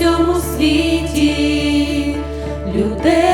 цьому світі людей.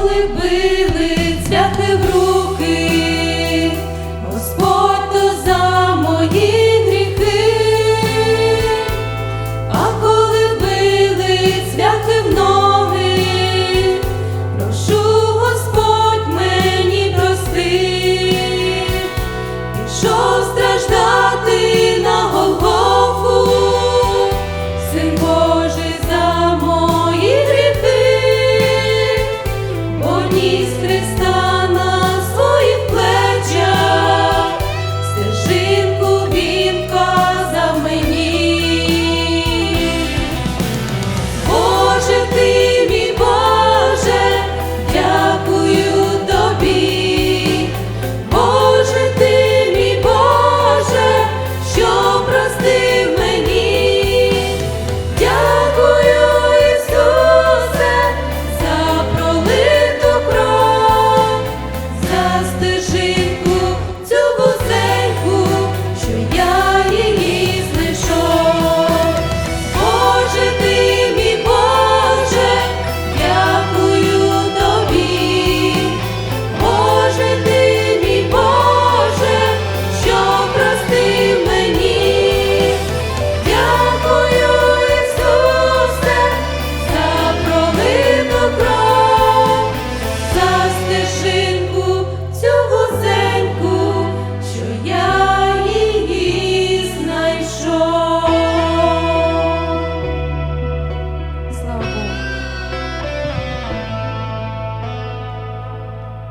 Коли били цвяхи в руки,